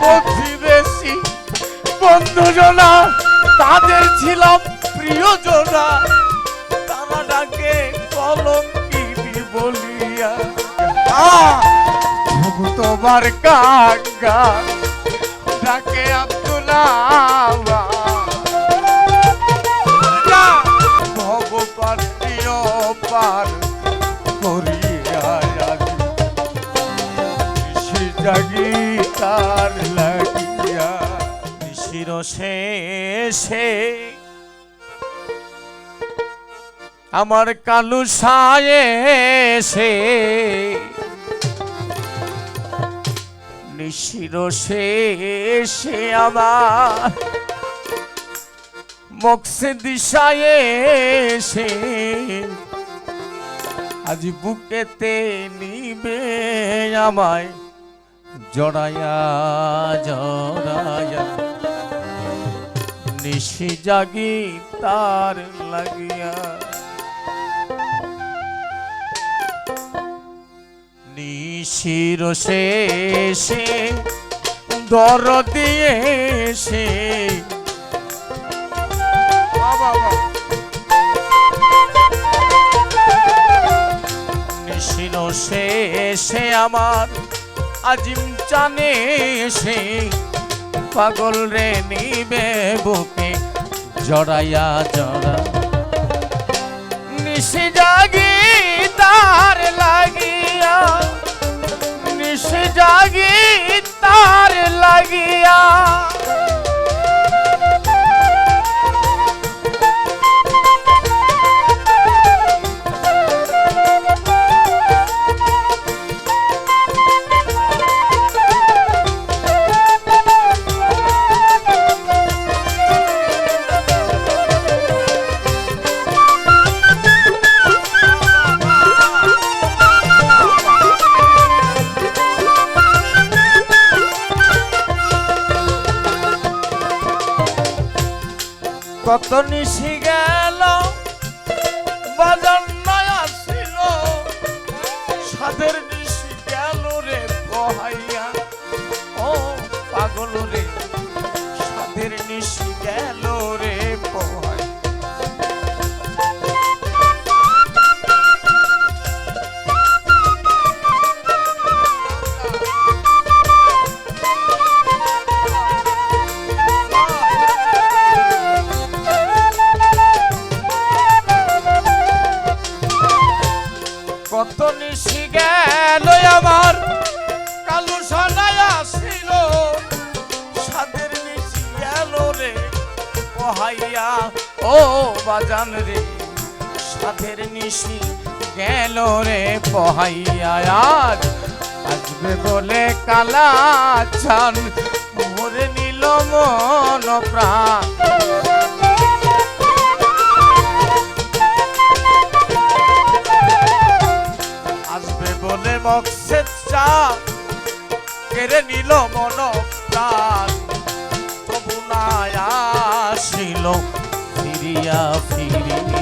প্রতিবেশী বন্ধুজনা তাদের ছিলাম প্রিয়জনা। তারা ডাকে কলঙ্কিনী বলিয়া তোমার কাঙ্গা ডাকে আব্দুল্লাহ শেষে আমার কালু সায়ে সে নিশির শেষে আমার মক্সে দিশায় সে আজ বুকেতে নিবে আমায়, জড়ায়া জড়ায়া। নিশি জাগি তার লাগিয়া? নিশির শেষে দর দিয়ে সে নিশির আমার আজিম চানে সে পাগল রে নিবে বুকে। জড়াইয়া জড়া। নিশি জাগি তার লাগিয়া নিশি জাগি কত নিশি গেল বাজার নয় আসিল। সাদের নিশি গেল রে বহাইয়া ও পাগল রে। কত নিশি গেল আমার। কালু সনায় আসিল। সাদের নিশি গেল রে পহাইয়া ও বাজান রে সাদের নিশি গেল রে পহাইয়া আজ আসবে বলে কালা চান মোরে নিল মন প্রাণ। বলে মক্সেদ চা কেড়ে নিল মন প্রাণ। প্রভু না আসিল ফিরিয়া ফিরি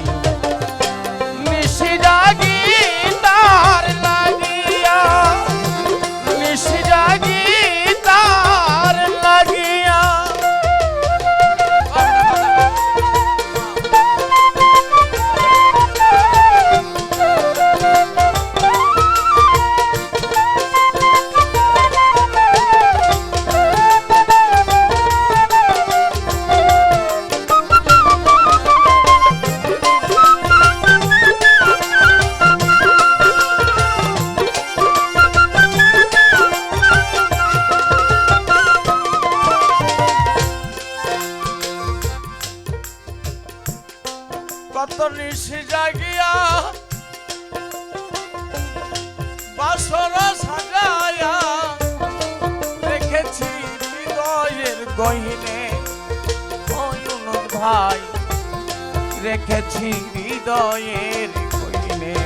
রেখেছি হৃদয়ের গহিনে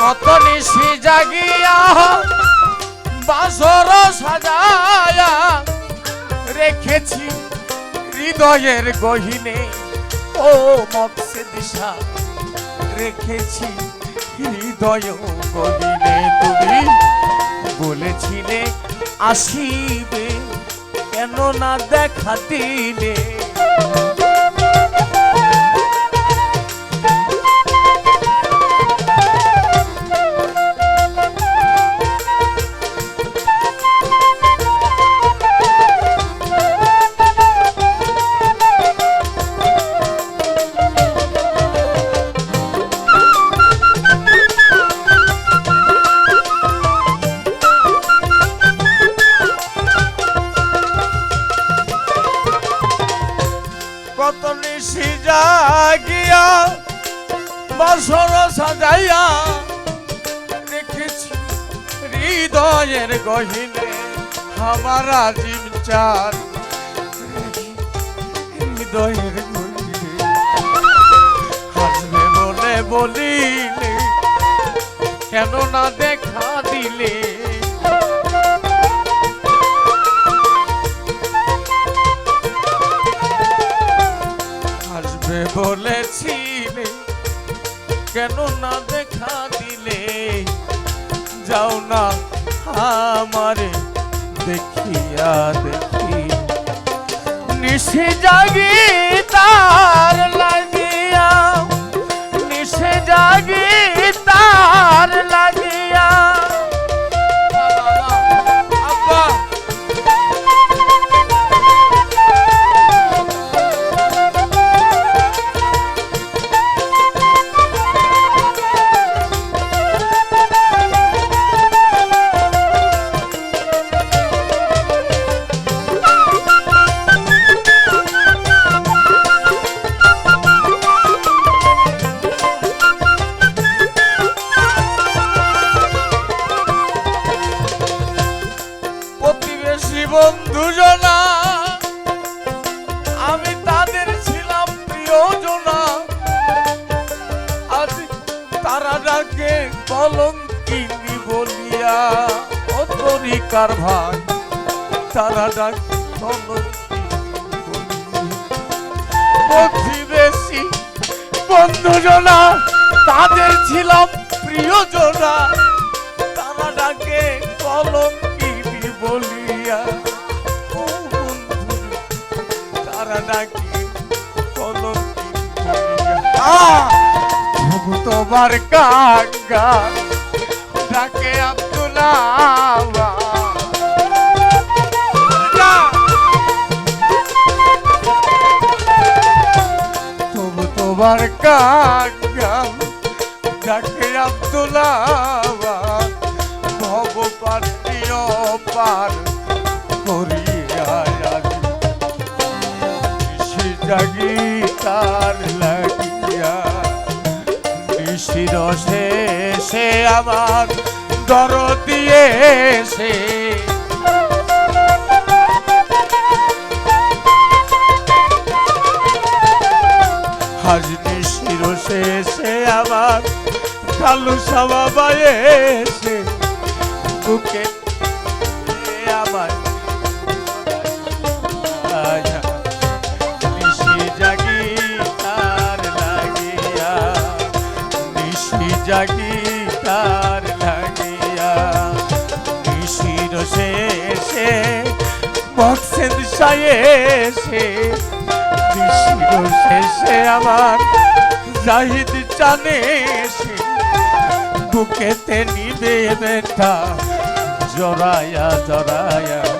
কত নিশি জাগিয়া বাসর সাজায়া রেখেছি হৃদয়ের গহিনে। ও মক্সে দিশা রেখেছি হৃদয় গহিনে। তুমি বলেছিলে আসিবে কেন না দেখা দিলে কত নিশি জাগিয়া বছর সাজাইয়া রেখেছি হৃদয়ের গহিনে আমার আজিম চার হৃদয়ের হাসবে বলে বলিলে কেন না দেখা দিলে কেন না দেখা দিলে? যাও না আমারে দেখিয়া দেখি। নিশে জাগি তার লাগিয়া, নিশে জাগি তার প্রতিবেশী বন্ধুজনা আমি তাদের ছিলাম প্রিয়জনা। আজ তারা ডাকে কলঙ্কিনী বলিয়া? ও ভাই, তারা ডাকে প্রতিবেশী বন্ধুজনা, তাদের ছিলাম প্রিয়জনা। তারা ডাকে কলঙ্কিনী বলিয়া? ও বন্ধু তারা! তবু তোমার কাঙ্গা ডাকে আব্দুল্লাহ তবু তোমার কাঙ্গাল ডাকে আব্দুল্লাহ ভব পার করিয়া নিশি জাগি তার লাগিয়া। নিশির শেষে আমার দর দিয়েছে হাজনি শির শেষে আমার কালু সাবা বুকে আমার জাগি তার লাগিয়া নিশির শেষে বক্সেন সায়েসে নিশির শেষে আমার জাহিদ জানে সে বুকেতে নিবে ব্যথা জড়ায়া জড়ায়া